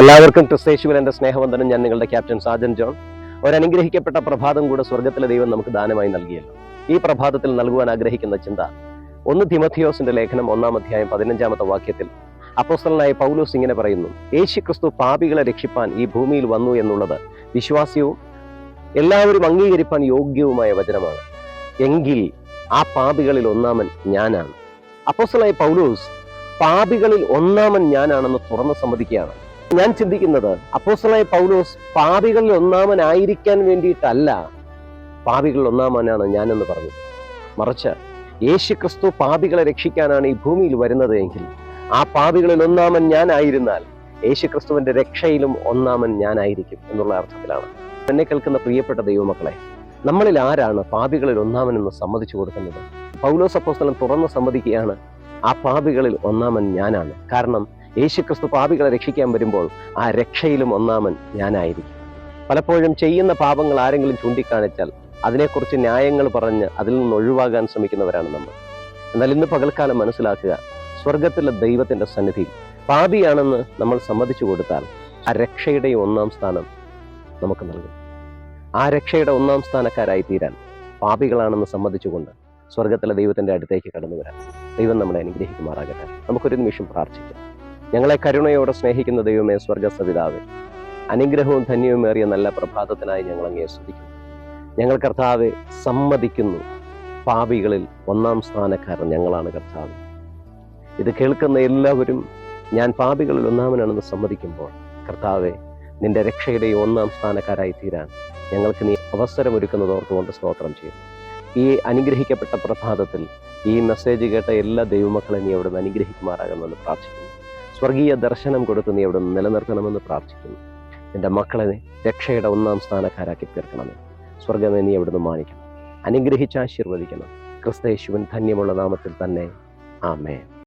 എല്ലാവർക്കും ക്രിസ്തേശുവിൽ എന്റെ സ്നേഹവന്ദനം. ഞാൻ നിങ്ങളുടെ ക്യാപ്റ്റൻ സാജൻ ജോൺ. ഒരനുഗ്രഹിക്കപ്പെട്ട പ്രഭാതം കൂടെ സ്വർഗത്തിലെ ദൈവം നമുക്ക് ദാനമായി നൽകിയല്ലോ. ഈ പ്രഭാതത്തിൽ നൽകുവാൻ ആഗ്രഹിക്കുന്ന ചിന്ത. ഒന്ന് തിമഥിയോസിന്റെ ലേഖനം ഒന്നാം അധ്യായം പതിനഞ്ചാമത്തെ വാക്യത്തിൽ അപ്പോസ്തലനായ പൗലോസ് ഇങ്ങനെ പറയുന്നു യേശു ക്രിസ്തു പാപികളെ രക്ഷിപ്പാൻ ഈ ഭൂമിയിൽ വന്നു എന്നുള്ളത് വിശ്വാസ്യവും എല്ലാവരും അംഗീകരിപ്പാൻ യോഗ്യവുമായ വചനമാണ്. എങ്കിൽ ആ പാപികളിൽ ഒന്നാമൻ ഞാനാണ്. അപ്പോസ്തലനായ പൗലോസ് പാപികളിൽ ഒന്നാമൻ ഞാനാണെന്ന് തുറന്ന് സമ്മതിക്കുകയാണ്. ഞാൻ ചിന്തിക്കുന്നത് അപ്പോസ്തലനായ പൗലോസ് പാപികളിൽ ഒന്നാമനായിരിക്കാൻ വേണ്ടിയിട്ടല്ല. പാപികളിൽ ഒന്നാമനാണ് ഞാനെന്ന് പറഞ്ഞു. മറിച്ച് യേശു ക്രിസ്തു പാപികളെ രക്ഷിക്കാനാണ് ഈ ഭൂമിയിൽ വരുന്നത് എങ്കിൽ ആ പാപികളിൽ ഒന്നാമൻ ഞാനായിരുന്നാൽ യേശു ക്രിസ്തുവിന്റെ രക്ഷയിലും ഒന്നാമൻ ഞാനായിരിക്കും എന്നുള്ള അർത്ഥത്തിലാണ്. എന്നെ കേൾക്കുന്ന പ്രിയപ്പെട്ട ദൈവമക്കളെ നമ്മളിൽ ആരാണ് പാപികളിൽ ഒന്നാമനെന്ന് സമ്മതിച്ചു കൊടുക്കുന്നത്? പൗലോസ് അപ്പോസ്തലൻ തുറന്ന് സമ്മതിക്കുകയാണ് ആ പാപികളിൽ ഒന്നാമൻ ഞാനാണ്. കാരണം യേശുക്രിസ്തു പാപികളെ രക്ഷിക്കാൻ വരുമ്പോൾ ആ രക്ഷയിലും ഒന്നാമൻ ഞാനായിരിക്കും. പലപ്പോഴും ചെയ്യുന്ന പാപങ്ങൾ ആരെങ്കിലും ചൂണ്ടിക്കാണിച്ചാൽ അതിനെക്കുറിച്ച് ന്യായങ്ങൾ പറഞ്ഞ് അതിൽ നിന്ന് ഒഴിവാകാൻ ശ്രമിക്കുന്നവരാണ് നമ്മൾ. എന്നാൽ ഇന്ന് പകൽക്കാലം മനസ്സിലാക്കുക സ്വർഗത്തിലെ ദൈവത്തിന്റെ സന്നിധി പാപിയാണെന്ന് നമ്മൾ സമ്മതിച്ചു കൊടുത്താൽ ആ രക്ഷയുടെ ഒന്നാം സ്ഥാനം നമുക്ക് നൽകും. ആ രക്ഷയുടെ ഒന്നാം സ്ഥാനക്കാരായി തീരാൻ പാപികളാണെന്ന് സമ്മതിച്ചുകൊണ്ട് സ്വർഗത്തിലെ ദൈവത്തിന്റെ അടുത്തേക്ക് കടന്നു വരാം. ദൈവം നമ്മളെ അനുഗ്രഹിക്കുമാറാകട്ടെ. നമുക്കൊരു നിമിഷം പ്രാർത്ഥിക്കാം. ഞങ്ങളെ കരുണയോടെ സ്നേഹിക്കുന്ന ദൈവമേ സ്വർഗസവിതാവേ അനുഗ്രഹവും ധന്യവുമേറിയ നല്ല പ്രഭാതത്തിനായി ഞങ്ങൾ അങ്ങേ സ്തുതിക്കുന്നു. ഞങ്ങൾ കർത്താവെ സമ്മതിക്കുന്നു. പാപികളിൽ ഒന്നാം സ്ഥാനക്കാരൻ ഞങ്ങളാണ് കർത്താവ്. ഇത് കേൾക്കുന്ന എല്ലാവരും ഞാൻ പാപികളിൽ ഒന്നാമനാണെന്ന് സമ്മതിക്കുമ്പോൾ കർത്താവെ നിന്റെ രക്ഷയുടെ ഒന്നാം സ്ഥാനക്കാരായി തീരാൻ ഞങ്ങൾക്ക് നീ അവസരമൊരുക്കുന്നത് ഓർത്തുകൊണ്ട് സ്തോത്രം ചെയ്യുന്നു. ഈ അനുഗ്രഹിക്കപ്പെട്ട പ്രഭാതത്തിൽ ഈ മെസ്സേജ് കേട്ട എല്ലാ ദൈവമക്കളെ നീ അവിടെ അനുഗ്രഹിക്കുമാറാകുമെന്ന് പ്രാർത്ഥിക്കുന്നു. സ്വർഗീയ ദർശനം കൊടുത്ത് നീ അവിടെ നിലനിർത്തണമെന്ന് പ്രാർത്ഥിക്കുന്നു. എന്റെ മക്കളെ രക്ഷയുടെ ഒന്നാം സ്ഥാനക്കാരാക്കി തീർക്കണമേ. സ്വർഗമേ നീ അവിടുന്ന് മാനിക്കണം. അനുഗ്രഹിച്ച് ആശീർവദിക്കണം. ക്രിസ്തയേശുവൻ ധന്യമുള്ള നാമത്തിൽ തന്നെ. ആമേ